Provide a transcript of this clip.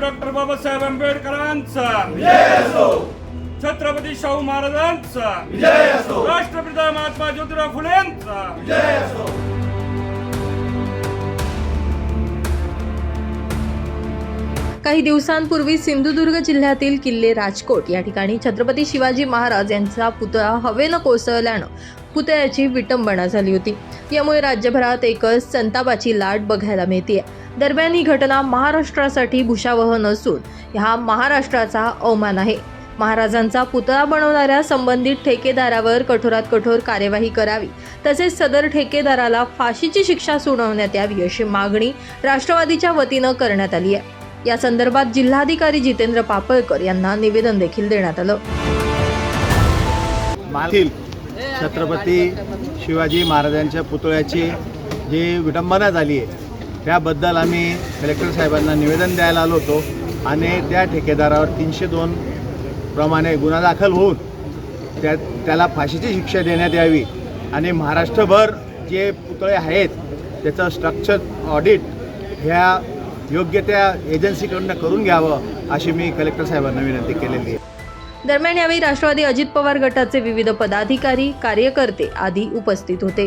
Doctor Babasaheb आंबेडकरांचा. छत्रपती शाहू महाराजांचा. राष्ट्रपिता महात्मा ज्योतिराव फुलेंचा. काही दिवसांपूर्वी सिंधुदुर्ग जिल्ह्यातील किल्ले राजकोट या ठिकाणी छत्रपती शिवाजी महाराज यांचा पुतळा हवेनं कोसळल्यानं पुतळ्याची विटंबना झाली होती. यामुळे राज्यभरात एकच संतापाची लाट बघायला मिळते दरम्यान ही घटना महाराष्ट्रासाठी भूषावह नसून हा महाराष्ट्राचा अवमान आहे. महाराजांचा पुतळा बनवणाऱ्या संबंधित ठेकेदारावर कठोरात कठोर कार्यवाही करावी तसेच सदर ठेकेदाराला फाशीची शिक्षा सुनावण्यात यावी अशी मागणी राष्ट्रवादीच्या वतीनं करण्यात आली आहे. या संदर्भात जिल्हाधिकारी जितेंद्र पापळकर यांना निवेदन देखील देण्यात आलं. छत्रपती शिवाजी महाराजांच्या पुतळ्याची जी विडंबना झाली आहे त्याबद्दल आम्ही कलेक्टर साहेबांना निवेदन द्यायला आलो होतो आणि त्या ठेकेदारावर तीनशे दोन प्रमाणे गुन्हा दाखल होऊन त्या त्याला फाशीची शिक्षा देण्यात यावी आणि महाराष्ट्रभर जे पुतळे आहेत त्याचं स्ट्रक्चर ऑडिट ह्या योग्य त्या एजन्सीकडनं करून घ्यावं अशी मी कलेक्टर साहेबांना विनंती केलेली आहे. दरम्यान यावेळी राष्ट्रवादी अजित पवार गटाचे विविध पदाधिकारी कार्यकर्ते आदी उपस्थित होते.